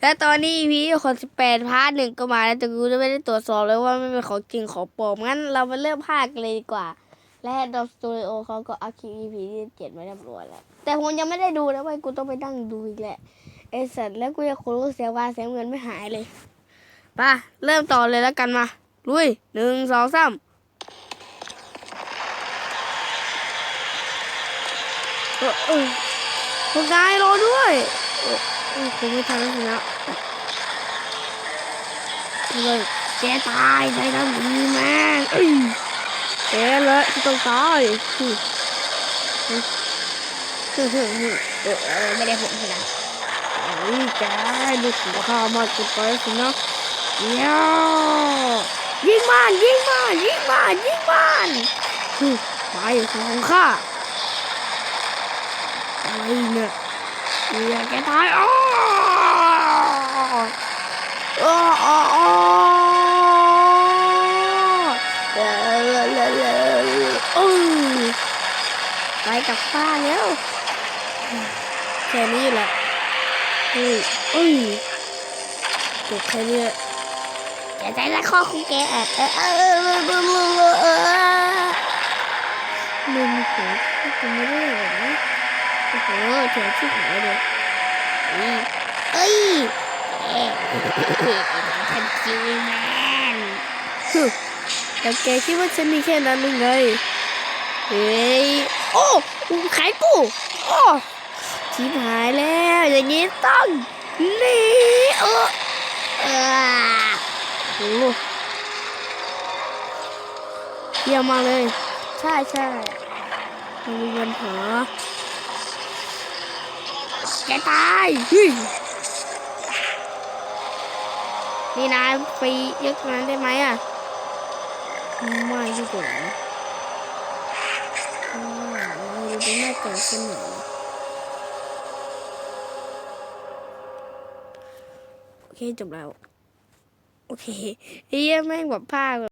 และตอนนี้พีคนสิบแปดพาร์ทหนึ่งก็มาแล้วแต่กูจะไม่ได้ตรวจสอบเลยว่ามันเป็นของจริงของปลอมงั้นเรามาเริ่มภาคเลยดีกว่า และดอมสตูดิโอเขาก็เอาคลิป EP ที่เจ็ดมาเรียบร้อยแล้ว แต่ผมยังไม่ได้ดูนะเว้ยกูต้องไปนั่งดูอีกแหละไอสัตว์แล้วกูยังคนรู้เสียว่าเสียเงินไม่หายเลยไป่ะเริ่มต่อเลยแล้วกันมา ลุยหนึ่งสองสามเออเออพวกนายรอด้วย เออเออคงไม่ทันแล้วนะเลยแกตายใจดำดีแม่งเอ้ยแกเลยที่ต้องตายอืมอืมอืมอืมอืมเออเออไม่ได้ผมสินะเฮ้ยแกดูถูกข้ามากเกินไปสินะเดี๋ยวยิงมันยิงมันยิงมันยิงมันไปของข้าอะไรเนี่ย เดี๋ยวแกตายอ้ออ้ออ้ออ้อเออเลอเลอเลอเออไปกับบ้านแล้วแค่นี้แหละเฮ้ยเอ้ยจบแค่นี้แกใจละข้อของแกเออเออเออเออเออเออลืมหัวกูไม่ได้หรอ โอ้โหเถียงชิบหายเลยเอ้ยเอ้ยเอ๊ะฉันจีแมนฮึแต่แกคิดว่าฉันมีแค่นั้นหรือไง เฮ้ย โอ้ขายกูโอ้ชิบหายแล้วอย่างนี้ต้องนีเออเออโอ้เยี่ยมมากเลย ใช่ใช่ไม่มีปัญหา แกตายเฮ้ยนี่นายไปยกตรงนั้นได้ไหมอะไม่ดีกว่าอ่าเราดูเป็นแม่แต่งเสนอโอเคจบแล้ว โอเคเฮียแม่งแบบภาคแบบ